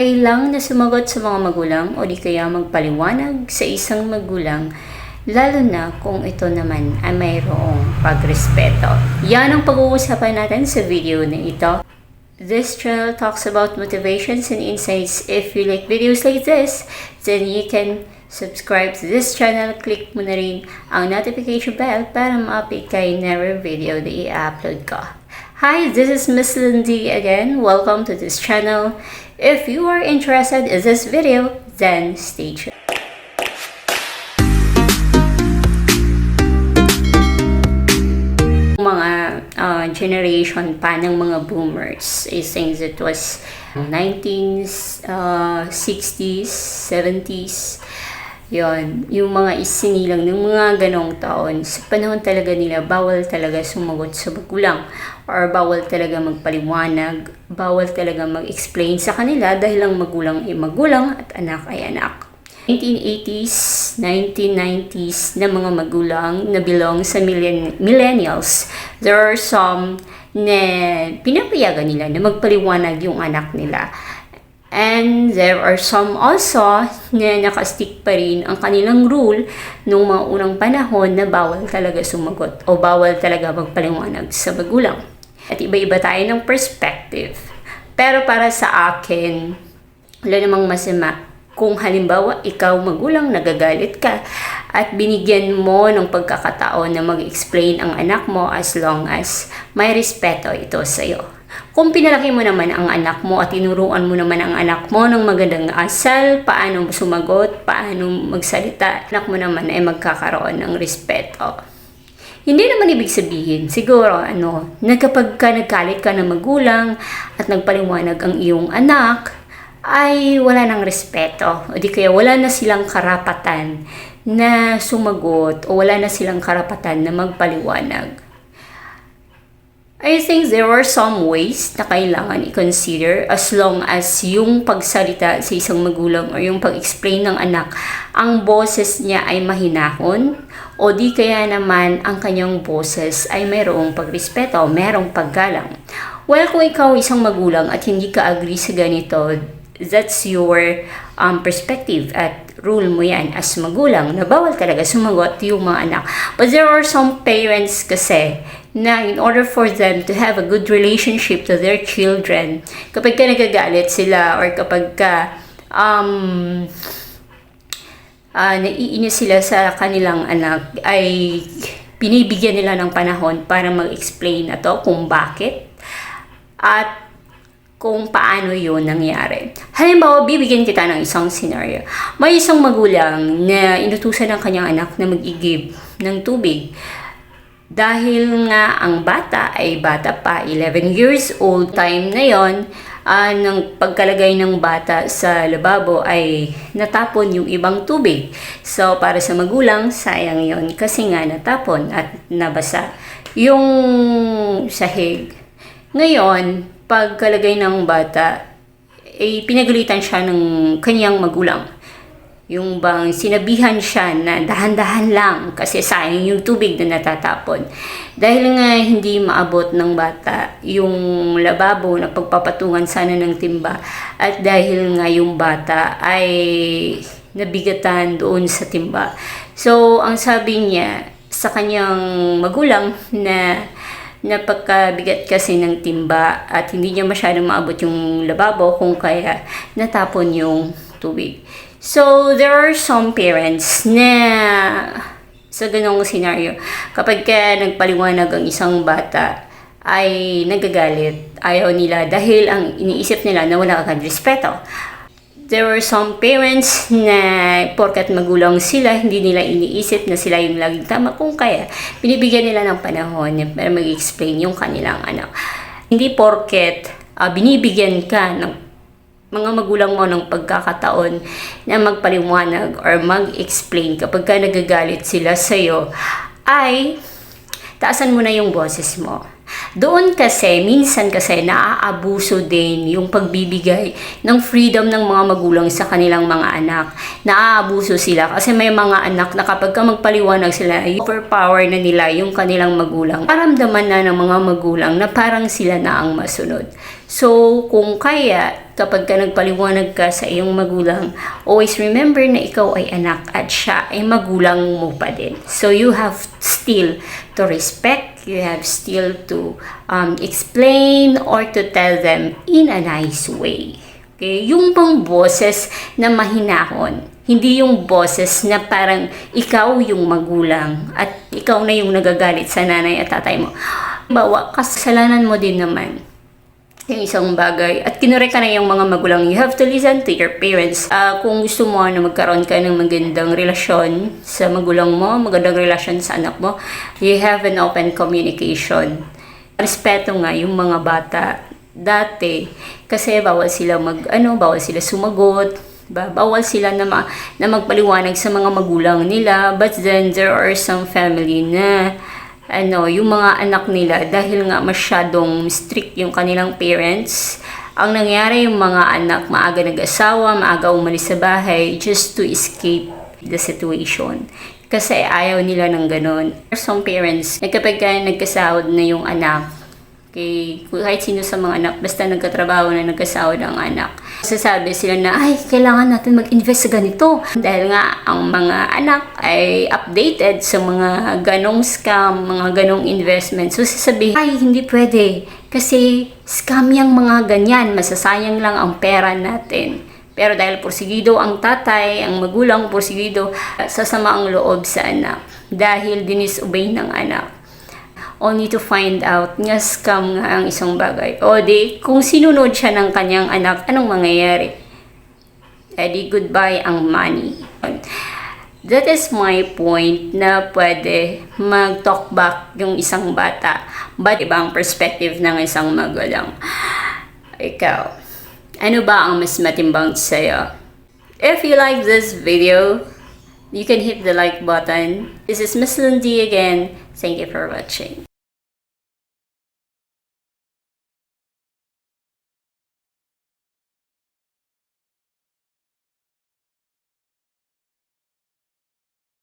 Kailang na sumagot sa mga magulang o di kaya magpaliwanag sa isang magulang lalo na kung ito naman ay mayroong pagrespeto. Yan ang pag-uusapan natin sa video na ito. This channel talks about motivations and insights. If you like videos like this, then you can subscribe to this channel. Click mo na rin ang notification bell para ma-update kayo never video na i-upload ko. Hi, this is Miss Lindy again. Welcome to this channel. If you are interested in this video, then stay tuned. mga uh, generation pa ng mga boomers I think it was 19s, uh, 60s, 70s yon yung mga isinilang ng mga ganong taon sa panahon talaga nila bawal talaga sumagot sa magulang or bawal talaga magpaliwanag bawal talaga mag-explain sa kanila dahil ang magulang ay magulang at anak ay anak. 1980s, 1990s na mga magulang na belong sa millen- millennials, there are some na pinapayagan nila na magpaliwanag yung anak nila. And there are some also na nakastick pa rin ang kanilang rule nung mga unang panahon na bawal talaga sumagot o bawal talaga magpaliwanag sa magulang. At iba-iba tayo ng perspective. Pero para sa akin, wala namang masama kung halimbawa ikaw magulang nagagalit ka at binigyan mo ng pagkakataon na mag-explain ang anak mo as long as may respeto ito sa iyo. Kung pinalaki mo naman ang anak mo at tinuruan mo naman ang anak mo ng magandang asal, paano sumagot, paano magsalita, anak mo naman ay magkakaroon ng respeto. Hindi naman ibig sabihin, siguro, ano, na kapag ka nagkalit ka ng magulang at nagpaliwanag ang iyong anak, ay wala ng respeto o di kaya wala na silang karapatan na sumagot o wala na silang karapatan na magpaliwanag. I think there are some ways na kailangan i-consider as long as yung pagsalita sa isang magulang o yung pag-explain ng anak, ang boses niya ay mahinahon o di kaya naman ang kanyang boses ay mayroong pagrespeto, mayroong paggalang. Well, kung ikaw isang magulang at hindi ka agree sa ganito, that's your um, perspective at rule mo yan as magulang na bawal talaga sumagot yung mga anak. But there are some parents kasi na in order for them to have a good relationship to their children, kapag ka nagagalit sila or kapag ka um, uh, naiinis sila sa kanilang anak, ay pinibigyan nila ng panahon para mag-explain na to kung bakit at kung paano yun nangyari. Halimbawa, bibigyan kita ng isang scenario. May isang magulang na inutusan ng kanyang anak na mag-igib ng tubig. Dahil nga ang bata ay bata pa, 11 years old, time na yon uh, ng pagkalagay ng bata sa lababo ay natapon yung ibang tubig. So, para sa magulang, sayang yon kasi nga natapon at nabasa yung sahig. Ngayon, pagkalagay ng bata, ay pinagalitan siya ng kanyang magulang. Yung bang sinabihan siya na dahan-dahan lang kasi sayang yung tubig na natatapon. Dahil nga hindi maabot ng bata yung lababo na pagpapatungan sana ng timba at dahil nga yung bata ay nabigatan doon sa timba. So, ang sabi niya sa kanyang magulang na napagkabigat kasi ng timba at hindi niya masyadong maabot yung lababo kung kaya natapon yung tubig. So, there are some parents na sa ganong scenario, kapag ka nagpaliwanag ang isang bata, ay nagagalit, ayaw nila dahil ang iniisip nila na wala kang respeto. There were some parents na porkat magulang sila, hindi nila iniisip na sila yung laging tama. Kung kaya, binibigyan nila ng panahon para mag-explain yung kanilang anak. Hindi porket uh, binibigyan ka ng mga magulang mo ng pagkakataon na magpaliwanag or mag-explain kapag ka nagagalit sila sa'yo, ay taasan mo na yung boses mo. Doon kasi, minsan kasi, naaabuso din yung pagbibigay ng freedom ng mga magulang sa kanilang mga anak. Naaabuso sila kasi may mga anak na kapag ka magpaliwanag sila, overpower na nila yung kanilang magulang. Paramdaman na ng mga magulang na parang sila na ang masunod. So, kung kaya, kapag ka nagpaliwanag ka sa iyong magulang, always remember na ikaw ay anak at siya ay magulang mo pa din. So, you have still to respect, you have still to um, explain or to tell them in a nice way. Okay? Yung pang boses na mahinahon, hindi yung boses na parang ikaw yung magulang at ikaw na yung nagagalit sa nanay at tatay mo. Bawa, kasalanan mo din naman yung isang bagay. At kinurek ka na yung mga magulang. You have to listen to your parents. Ah, kung gusto mo na magkaroon ka ng magandang relasyon sa magulang mo, magandang relasyon sa anak mo, you have an open communication. Respeto nga yung mga bata dati. Kasi bawal sila mag, ano, bawal sila sumagot, ba? Bawal sila na, ma- na magpaliwanag sa mga magulang nila. But then, there are some family na ano, yung mga anak nila dahil nga masyadong strict yung kanilang parents. Ang nangyari yung mga anak maaga nag-asawa, maaga umalis sa bahay just to escape the situation. Kasi ayaw nila ng ganun. Some parents, kapag ka nagkasahod na yung anak, kay kahit sino sa mga anak, basta nagkatrabaho na nagkasahod ang anak. Sasabi sila na, ay, kailangan natin mag-invest sa ganito. Dahil nga, ang mga anak ay updated sa mga ganong scam, mga ganong investment. So, sasabihin, ay, hindi pwede. Kasi, scam yung mga ganyan. Masasayang lang ang pera natin. Pero dahil porsigido ang tatay, ang magulang porsigido, sasama ang loob sa anak. Dahil dinisobey ng anak only to find out nga scam nga ang isang bagay. O di, kung sinunod siya ng kanyang anak, anong mangyayari? E di, goodbye ang money. That is my point na pwede mag-talk back yung isang bata. But ibang perspective ng isang magulang. Ikaw, ano ba ang mas matimbang sa'yo? If you like this video, you can hit the like button. This is Miss Lindy again. Thank you for watching.